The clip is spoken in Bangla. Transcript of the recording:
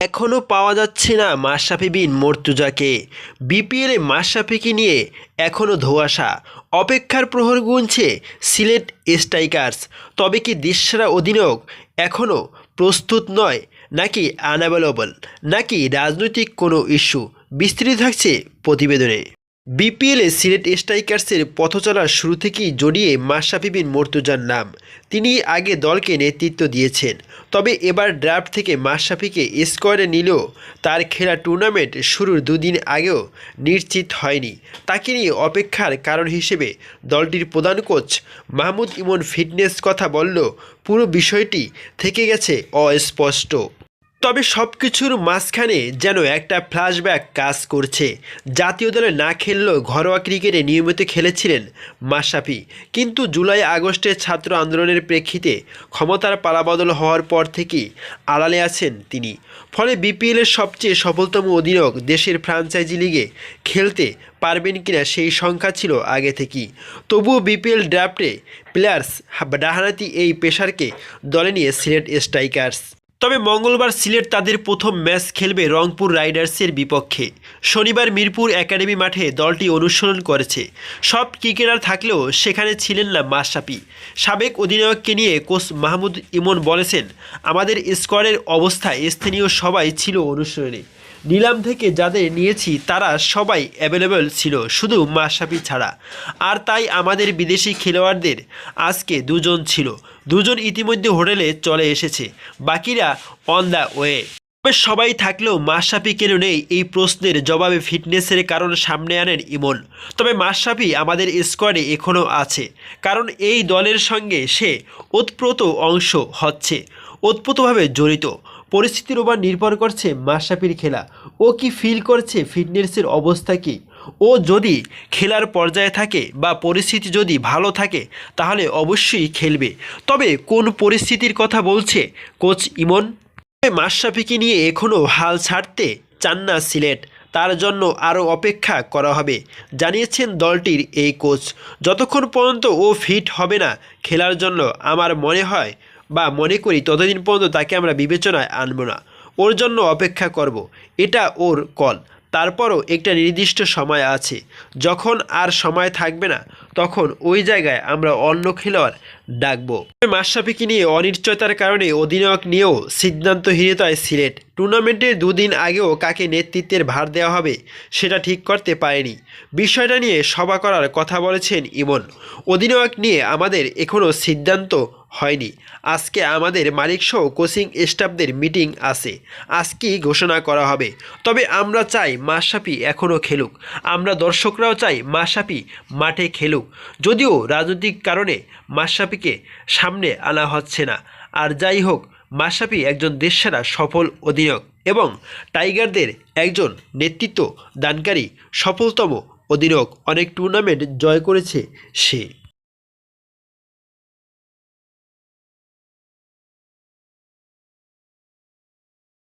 এখনও পাওয়া যাচ্ছে না মাশরাফি বিন মর্তুজাকে। বিপিএলে মাশরাফিকে নিয়ে এখনও ধোয়াশা। অপেক্ষার প্রহর গুনছে সিলেট স্ট্রাইকার্স। তবে কি দৃশ্যরা অধিনায়ক এখনও প্রস্তুত নয় নাকি আনঅ্যাভেলেবল নাকি রাজনৈতিক কোনো ইস্যু বিস্তৃত থাকছে প্রতিবেদনে। বিপিএলে সিলেট স্ট্রাইকার্সের পথচলার শুরু থেকেই জড়িয়ে মাশরাফি বিন মর্তুজার নাম। তিনি আগে দলকে নেতৃত্ব দিয়েছেন, তবে এবার ড্রাফট থেকে মাশরাফিকে স্কোয়াডে নিলেও তার খেলা টুর্নামেন্ট শুরুর দুদিন আগেও নিশ্চিত হয়নি। তাকে নিয়ে অপেক্ষার কারণ হিসেবে দলটির প্রধান কোচ মাহমুদ ইমন ফিটনেস কথা বলল পুরো বিষয়টি থেকে গেছে অস্পষ্ট। তবে সব কিছুর মাঝখানে যেন একটা ফ্ল্যাশব্যাক কাজ করছে। জাতীয় দলে না খেললেও ঘরোয়া ক্রিকেটে নিয়মিত খেলেছিলেন মাশরাফি। কিন্তু জুলাই আগস্টের ছাত্র আন্দোলনের প্রেক্ষিতে ক্ষমতার পালাবদল হওয়ার পর থেকেই আড়ালে আছেন তিনি। ফলে বিপিএলের সবচেয়ে সফলতম অধিনায়ক দেশের ফ্রাঞ্চাইজি লিগে খেলতে পারবেন কিনা সেই সংখ্যা ছিল আগে থেকেই। তবুও বিপিএল ড্রাফটে প্লেয়ার্স ডাহানাতি এই পেশারকে দলে নিয়ে সিলেট স্ট্রাইকার্স। তবে মঙ্গলবার সিলেট তাদের প্রথম ম্যাচ খেলবে রংপুর রাইডার্সের বিপক্ষে। শনিবার মিরপুর একাডেমি মাঠে দলটি অনুসরণ করেছে। সব ক্রিকেটার থাকলেও সেখানে ছিলেন না মাশরাফি। সাবেক অধিনায়ককে নিয়ে কোচ মাহমুদ ইমন বলেছেন, আমাদের স্কোয়াডের অবস্থায় স্থানীয় সবাই ছিল অনুসরণে নিলাম থেকে যাদের নিয়েছি, তারা সবাই অ্যাভেলেবেল ছিল, শুধু মাশরাফি ছাড়া। আর তাই আমাদের বিদেশি খেলোয়াড়দের আজকে দুজন ছিল। দুজন ইতিমধ্যে হোটেলে চলে এসেছে। বাকিরা অন দ্য ওয়ে তবে সবাই থাকলেও মাশরাফি কেন নেই, এই প্রশ্নের জবাবে ফিটনেসের কারণ সামনে আনেন ইমন। তবে মাশরাফি আমাদের স্কোয়াডে এখনও আছে। কারণ এই দলের সঙ্গে সে ওতপ্রোত অংশ হচ্ছে, ওতপ্রোতভাবে জড়িত। পরিস্থিতির উপর নির্ভর করছে মাশরাফির খেলা। ও কি ফিল করছে ফিটনেসের অবস্থা কী? ও যদি খেলার পর্যায়ে থাকে বা পরিস্থিতি যদি ভালো থাকে, তাহলে অবশ্যই খেলবে। তবে কোন পরিস্থিতির কথা বলছে কোচ ইমন? মাশরাফিকে নিয়ে এখনও হাল ছাড়তে চান না সিলেট। তার জন্য আরও অপেক্ষা করা হবে, জানিয়েছেন দলটির এই কোচ যতক্ষণ পর্যন্ত ও ফিট হবে না, খেলার জন্য আমার মনে হয় বা মনে করি ততদিন পর্যন্ত তাকে আমরা বিবেচনায় আনব না। ওর জন্য অপেক্ষা করব। এটা ওর কল। তারপরও একটা নির্দিষ্ট সময় আছে। যখন আর সময় থাকবে না, তখন ওই জায়গায় আমরা অন্য খেলোয়াড় ডাকবো। মাশরাফিকে নিয়ে অনিশ্চয়তার কারণে অধিনায়ক নিয়েও সিদ্ধান্তহীনতায় সিলেট। টুর্নামেন্টের দুদিন আগেও কাকে নেতৃত্বের ভার দেওয়া হবে, সেটা ঠিক করতে পারেনি। বিষয়টা নিয়ে সভা করার কথা বলেছেন ইমন। অধিনায়ক নিয়ে আমাদের এখনও সিদ্ধান্ত হয়নি। আজকে আমাদের মালিকসহ কোচিং স্টাফদের মিটিং আছে। আজকেই ঘোষণা করা হবে? তবে আমরা চাই মাশরাফি এখনও খেলুক। আমরা দর্শকরাও চাই মাশরাফি মাঠে খেলুক। যদিও রাজনৈতিক কারণে মাশরাফিকে সামনে আনা হচ্ছে না। আর যাই হোক মাশরাফি একজন দেশসেরা সফল অধিনায়ক এবং টাইগারদের একজন নেতৃত্ব দানকারী সফলতম অধিনায়ক। অনেক টুর্নামেন্ট জয় করেছে সে।